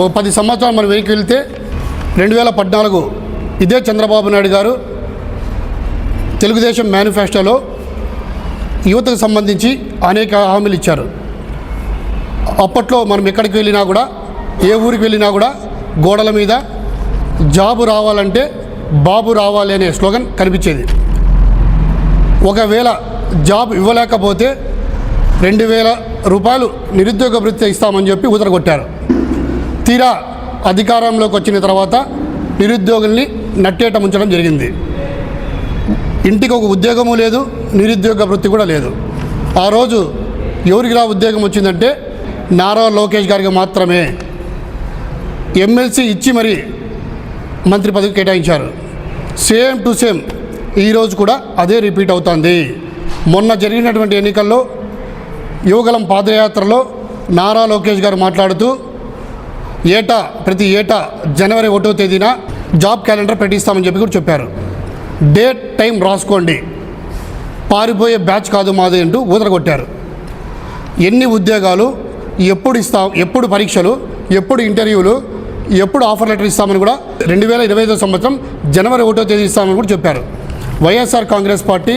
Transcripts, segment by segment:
ఓ పది సంవత్సరాలు మనం వెనక్కి వెళ్తే రెండు వేల పద్నాలుగు ఇదే చంద్రబాబు నాయుడు గారు తెలుగుదేశం మేనిఫెస్టోలో యువతకు సంబంధించి అనేక హామీలు ఇచ్చారు. అప్పట్లో మనం ఎక్కడికి వెళ్ళినా కూడా ఏ ఊరికి వెళ్ళినా కూడా గోడల మీద జాబు రావాలంటే బాబు రావాలి అనే స్లోగన్ కనిపించేది. ఒకవేళ జాబ్ ఇవ్వలేకపోతే రెండు వేల రూపాయలు నిరుద్యోగ వృత్తి ఇస్తామని చెప్పి ఉదరగొట్టారు తీరా అధికారంలోకి వచ్చిన తర్వాత నిరుద్యోగుల్ని నట్టేట ముంచడం జరిగింది. ఇంటికి ఒక ఉద్యోగము లేదు నిరుద్యోగ వృత్తి కూడా లేదు. ఆ రోజు ఎవరికి రా ఉద్యోగం వచ్చిందంటే నారా లోకేష్ గారికి మాత్రమే. ఎమ్మెల్సీ ఇచ్చి మరి మంత్రి పదవి కేటాయించారు. సేమ్ టు సేమ్ ఈరోజు కూడా అదే రిపీట్ అవుతుంది. మొన్న జరిగినటువంటి ఎన్నికల్లో యువగలం పాదయాత్రలో నారా లోకేష్ గారు మాట్లాడుతూ ఏటా ప్రతి ఏటా జనవరి ఒకటో తేదీన జాబ్ క్యాలెండర్ పెట్టిస్తామని చెప్పి కూడా చెప్పారు. డేట్ టైం రాసుకోండి. పారిపోయే బ్యాచ్ కాదు మాది అంటూ ఊదరగొట్టారు. ఎన్ని ఉద్యోగాలు ఎప్పుడు ఇస్తాం ఎప్పుడు పరీక్షలు ఎప్పుడు ఇంటర్వ్యూలు ఎప్పుడు ఆఫర్ లెటర్ ఇస్తామని కూడా రెండు వేల ఇరవై ఐదో సంవత్సరం జనవరి ఒకటో తేదీ ఇస్తామని కూడా చెప్పారు. వైఎస్ఆర్ కాంగ్రెస్ పార్టీ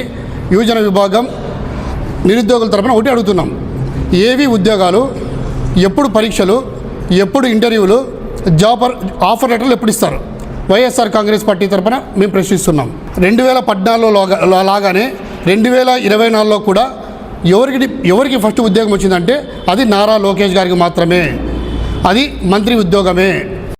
యువజన విభాగం నిరుద్యోగుల తరపున ఒకటి అడుగుతున్నాం. ఏవి ఉద్యోగాలు ఎప్పుడు పరీక్షలు ఎప్పుడు ఇంటర్వ్యూలు జాబ్ ఆఫర్ లెటర్లు ఎప్పుడు ఇస్తారు? వైఎస్ఆర్ కాంగ్రెస్ పార్టీ తరపున మేము ప్రశ్నిస్తున్నాం. రెండు వేల పద్నాలుగులో లాగానే రెండు వేల ఇరవై నాలుగులో కూడా ఎవరికి ఎవరికి ఫస్ట్ ఉద్యోగం వచ్చిందంటే అది నారా లోకేష్ గారికి మాత్రమే. అది మంత్రి ఉద్యోగమే.